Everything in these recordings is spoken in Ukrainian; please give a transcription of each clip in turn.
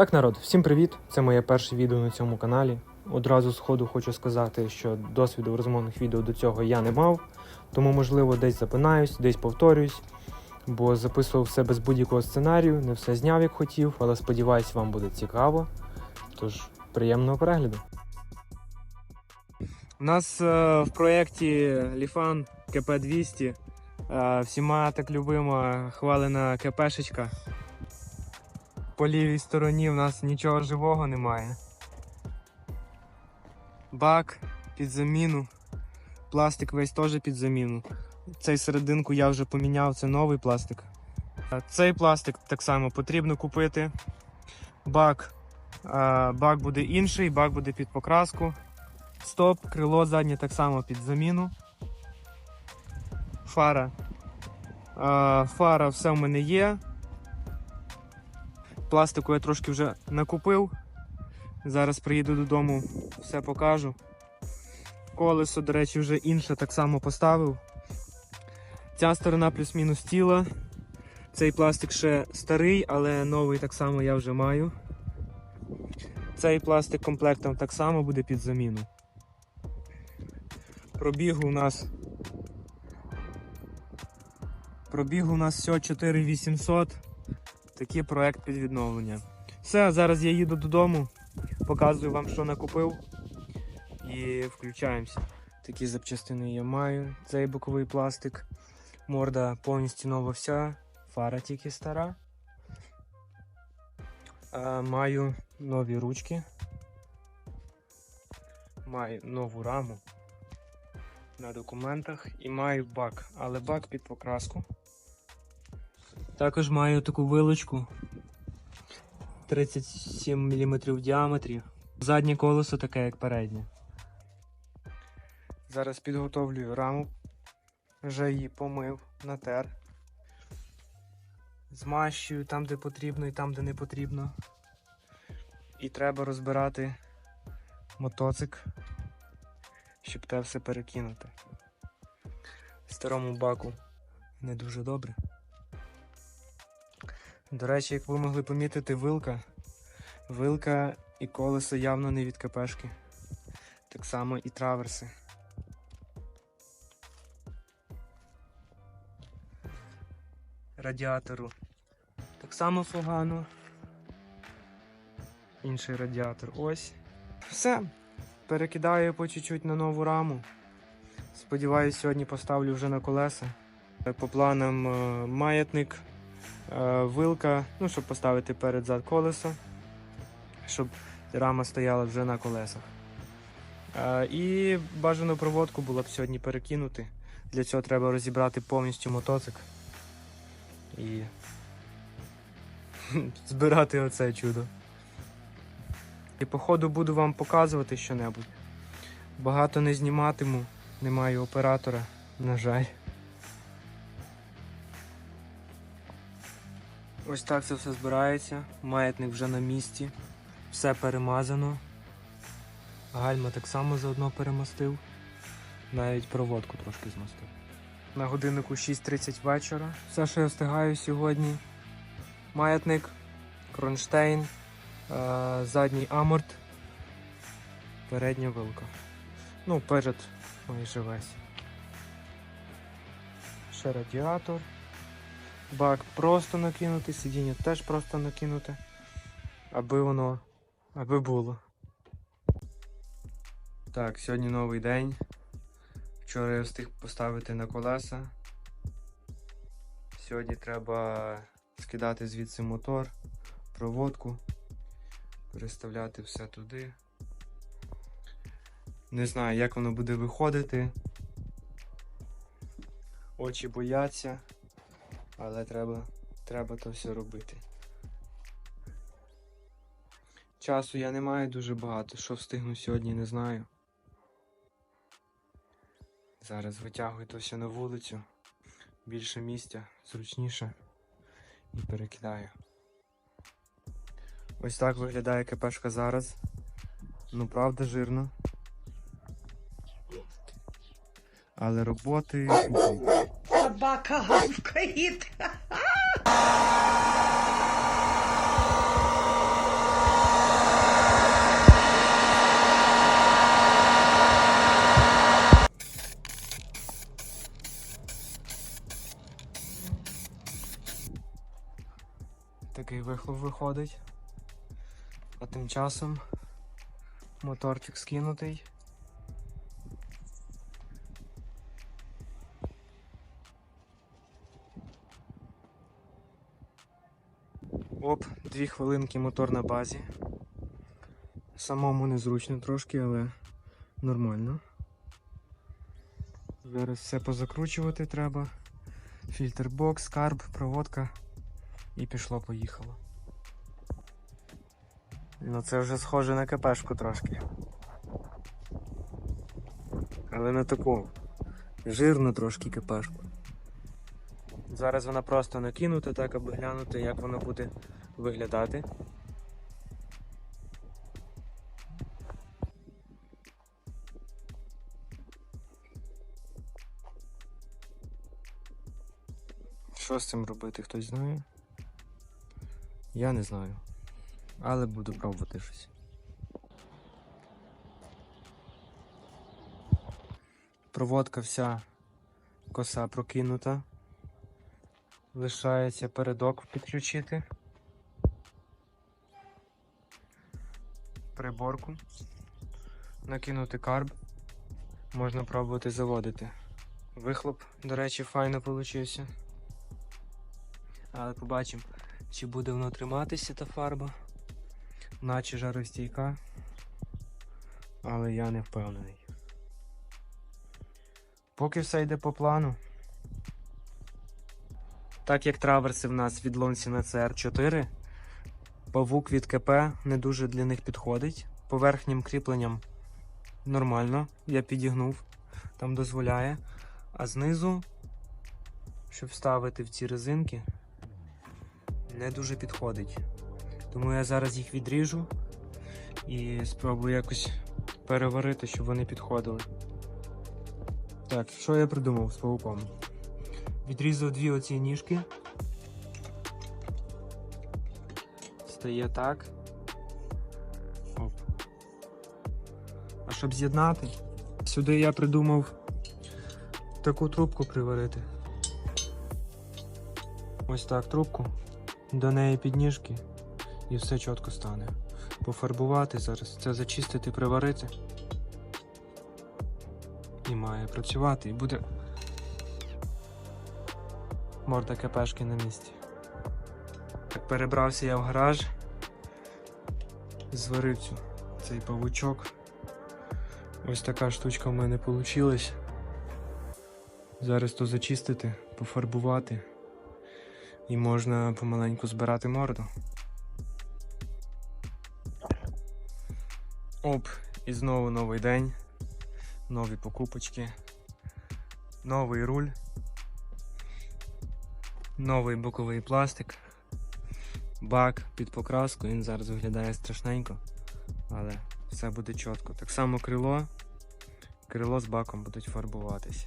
Так, народ, всім привіт! Це моє перше відео на цьому каналі. Одразу з ходу хочу сказати, що досвіду розмовних відео до цього я не мав, тому, можливо, десь запинаюсь, десь повторююсь, бо записував все без будь-якого сценарію, не все зняв як хотів, але сподіваюсь, вам буде цікаво. Тож, приємного перегляду. У нас е, в проєкті Ліфан КП-200 е, всіма так любима хвалена КПшечка. По лівій стороні в нас нічого живого немає. Бак під заміну. Пластик весь теж під заміну. Цей серединку я вже поміняв, це новий пластик. Цей пластик так само потрібно купити. Бак. Бак буде інший, бак буде під покраску. Стоп, крило заднє так само під заміну. Фара. Фара все в мене є. Пластику я трошки вже накупив. Зараз приїду додому, все покажу. Колесо, до речі, вже інше так само поставив. Ця сторона плюс-мінус тіла. Цей пластик ще старий, але новий так само я вже маю. Цей пластик комплектом так само буде під заміну. Пробігу у нас. Пробігу у нас всього 4800. Такий проект під відновлення. Все, зараз я їду додому, показую вам, що накупив. І включаємося. Такі запчастини я маю. Цей боковий пластик. Морда повністю нова вся, фара тільки стара. А, маю нові ручки. Маю нову раму на документах і маю бак, але бак під покраску. Також маю таку вилочку 37 мм в діаметрі. Заднє колесо таке, як переднє. Зараз підготовлюю раму. Вже її помив, натер. Змащую там, де потрібно, і там, де не потрібно. І треба розбирати мотоцик, щоб те все перекинути. Старому баку не дуже добре. До речі, як ви могли помітити, вилка. Вилка і колесо явно не від КПшки. Так само і траверси. Радіатору. Так само фогано. Інший радіатор. Ось. Все. Перекидаю по чуть-чуть на нову раму. Сподіваюсь, сьогодні поставлю вже на колеса. По планам е, маятник вилка, ну, щоб поставити перед зад колесо, щоб рама стояла вже на колесах. Е, І бажану проводку було б сьогодні перекинути. Для цього треба розібрати повністю мотоцик і збирати оце чудо. І по ходу буду вам показувати що-небудь. Багато не зніматиму, не маю оператора, на жаль. Ось так це все збирається. Маятник вже на місці. Все перемазано. Гальма так само заодно перемостив. Навіть проводку трошки змостив. На годиннику 6.30 вечора. Все, що я встигаю сьогодні. Маятник, кронштейн, е, задній аморт, передня вилка. Ну, перед майже весь. Ще радіатор. Бак просто накинути, сидіння теж просто накинути, аби воно, аби було. Так, сьогодні новий день. Вчора я встиг поставити на колеса. Сьогодні треба скидати звідси мотор, проводку, переставляти все туди. Не знаю, як воно буде виходити. Очі бояться. Але треба, треба то все робити. Часу я не маю дуже багато, що встигну сьогодні, не знаю. Зараз витягую то все на вулицю. Більше місця, зручніше і перекидаю. Ось так виглядає КПшка зараз. Ну, правда, жирно. Але роботи собака гавкает. Такий вихлоп виходить, а тим часом моторчик скинутий. Оп, дві хвилинки мотор на базі. Самому незручно трошки, але нормально. Зараз все позакручувати треба. Фільтр бокс, карб, проводка. І пішло поїхало. Ну це вже схоже на КПшку трошки. Але не таку. Жирну трошки КПшку. Зараз вона просто накинута, так аби глянути, як вона буде виглядати. Що з цим робити, хтось знає? Я не знаю. Але буду пробувати щось. Проводка вся коса прокинута. Лишається передок підключити. Приборку. Накинути карб. Можна пробувати заводити. Вихлоп, до речі, файно получився. Але побачимо, чи буде воно триматися та фарба, наче жаростійка. Але я не впевнений. Поки все йде по плану. Так як траверси в нас від Лонсі на CR4, павук від КП не дуже для них підходить. По верхнім кріпленням нормально, я підігнув, там дозволяє. А знизу, щоб вставити в ці резинки, не дуже підходить. Тому я зараз їх відріжу і спробую якось переварити, щоб вони підходили. Так, що я придумав з пауком? Відрізав дві оці ніжки. Стає так. Оп. А щоб з'єднати, сюди я придумав таку трубку приварити. Ось так трубку, до неї підніжки і все чітко стане. Пофарбувати зараз, це зачистити, приварити. І має працювати, і буде морда КПшки на місці. Так перебрався я в гараж, зварив цю, цей павучок. Ось така штучка в мене вийшла. Зараз то зачистити, пофарбувати і можна помаленьку збирати морду. Оп, і знову новий день, нові покупочки, новий руль, новий боковий пластик, бак під покраску, він зараз виглядає страшненько, але все буде чітко. Так само крило, крило з баком будуть фарбуватись.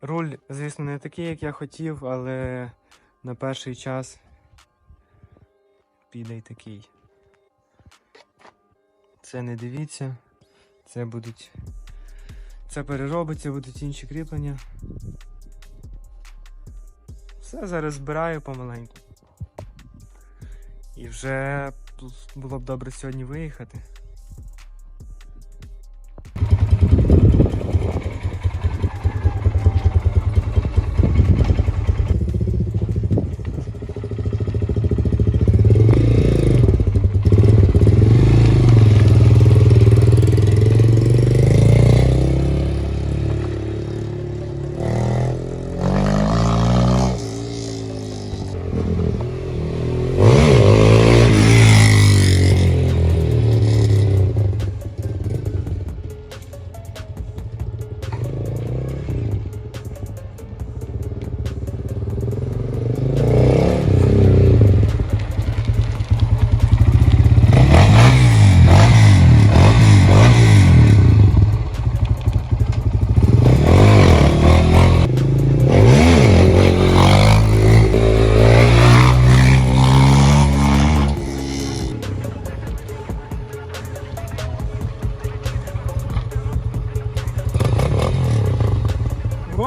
Руль, звісно, не такий, як я хотів, але на перший час піде й такий. Це не дивіться, це будуть. Це переробиться, будуть інші кріплення. Все зараз збираю помаленьку. І вже було б добре сьогодні виїхати.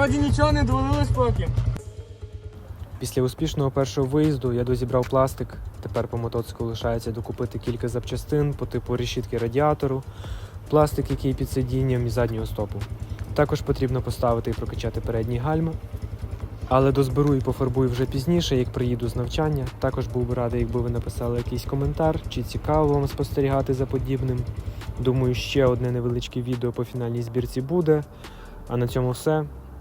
Вроді нічого не довалилось поки. Після успішного першого виїзду я дозібрав пластик. Тепер по мотоциклу лишається докупити кілька запчастин по типу решітки радіатору, пластик, який під сидінням і заднього стопу. Також потрібно поставити і прокачати передні гальма. Але дозберу і пофарбую вже пізніше, як приїду з навчання. Також був би радий, якби ви написали якийсь коментар, чи цікаво вам спостерігати за подібним. Думаю, ще одне невеличке відео по фінальній збірці буде. А на цьому все.